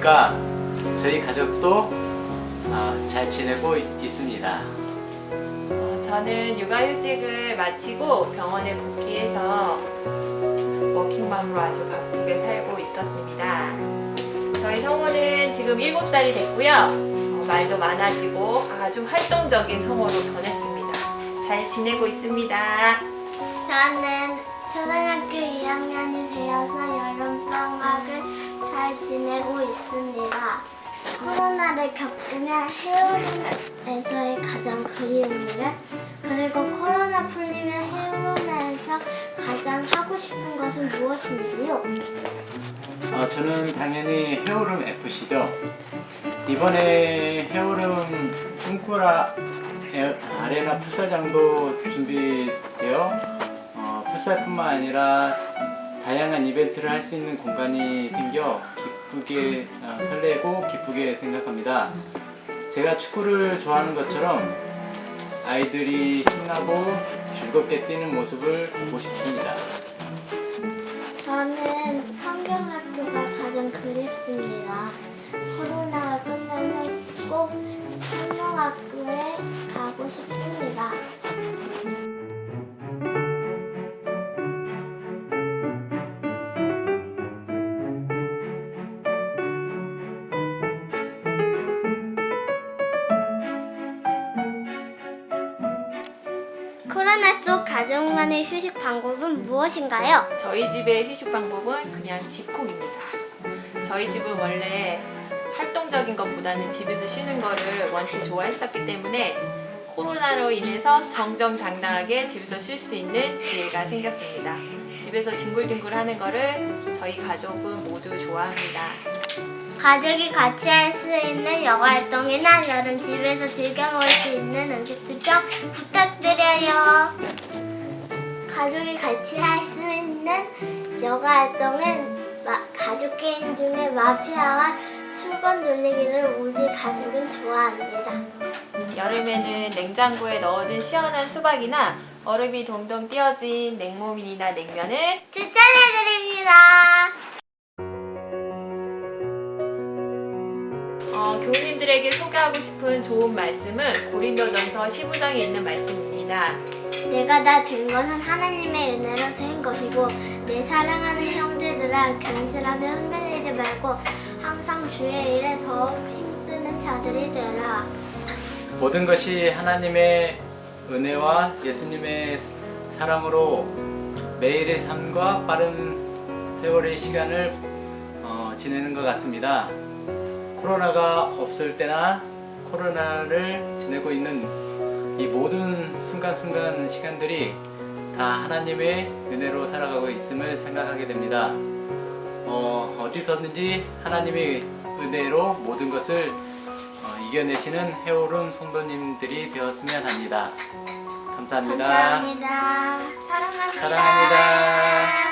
보니까 저희 가족도 아, 잘 지내고 있습니다. 어, 저는 육아휴직을 마치고 병원에 복귀해서 워킹맘으로 아주 바쁘게 살고 있었습니다. 저희 성우는 지금 7살이 됐고요. 어, 말도 많아지고 아주 활동적인 성우로 변했습니다. 잘 지내고 있습니다. 저는 초등학교 2학년이 되어서 여름방학을 잘 지내고 있습니다. 코로나를 겪으면 헤어룸에서의 가장 그리운 일을 그리고 코로나 풀리면 헤어룸에서 가장 하고 싶은 것은 무엇인지요? 어, 저는 당연히 헤어룸 FC죠. 이번에 헤어룸 꿈꾸라 에- 아레나 풋살장도 준비되어 어, 풋살뿐만 아니라 다양한 이벤트를 할 수 있는 공간이 생겨 기쁘게 어, 설레고 기쁘게 생각합니다. 제가 축구를 좋아하는 것처럼 아이들이 신나고 즐겁게 뛰는 모습을 보고 싶습니다. 저는 성경학교가 가장 그립습니다. 코로나가 끝 속 가족 간의 휴식 방법은 무엇인가요? 저희 집의 휴식 방법은 그냥 집콕입니다. 저희 집은 원래 활동적인 것보다는 집에서 쉬는 거를 원체 좋아했었기 때문에 코로나로 인해서 정정당당하게 집에서 쉴 수 있는 기회가 생겼습니다. 집에서 뒹굴뒹굴 하는 거를 저희 가족은 모두 좋아합니다. 가족이 같이 할 수 있는 여가 활동이나 여름 집에서 즐겨 먹을 수 있는 음식 추천 부탁드려요. 가족이 같이 할 수 있는 여가 활동은 마- 가족 게임 중에 마피아와 수건 돌리기를 우리 가족은 좋아합니다. 여름에는 냉장고에 넣어둔 시원한 수박이나 얼음이 동동 띄어진 냉모밀이나 냉면을 추천해드립니다. 어, 교우님들에게 소개하고 싶은 좋은 말씀은 고린도전서 15장에 있는 말씀입니다. 내가 다된 것은 하나님의 은혜로 된 것이고 내 사랑하는 형제들아 견실하며 흔들리지 말고 항상 주의 일에 더욱 힘쓰는 자들이 되라. 모든 것이 하나님의 은혜와 예수님의 사랑으로 매일의 삶과 빠른 세월의 시간을 어, 지내는 것 같습니다. 코로나가 없을 때나 코로나를 지내고 있는 이 모든 순간순간 시간들이 다 하나님의 은혜로 살아가고 있음을 생각하게 됩니다. 어, 어디서든지 하나님의 은혜로 모든 것을 어, 이겨내시는 해오름 성도님들이 되었으면 합니다. 감사합니다. 감사합니다. 사랑합니다. 사랑합니다.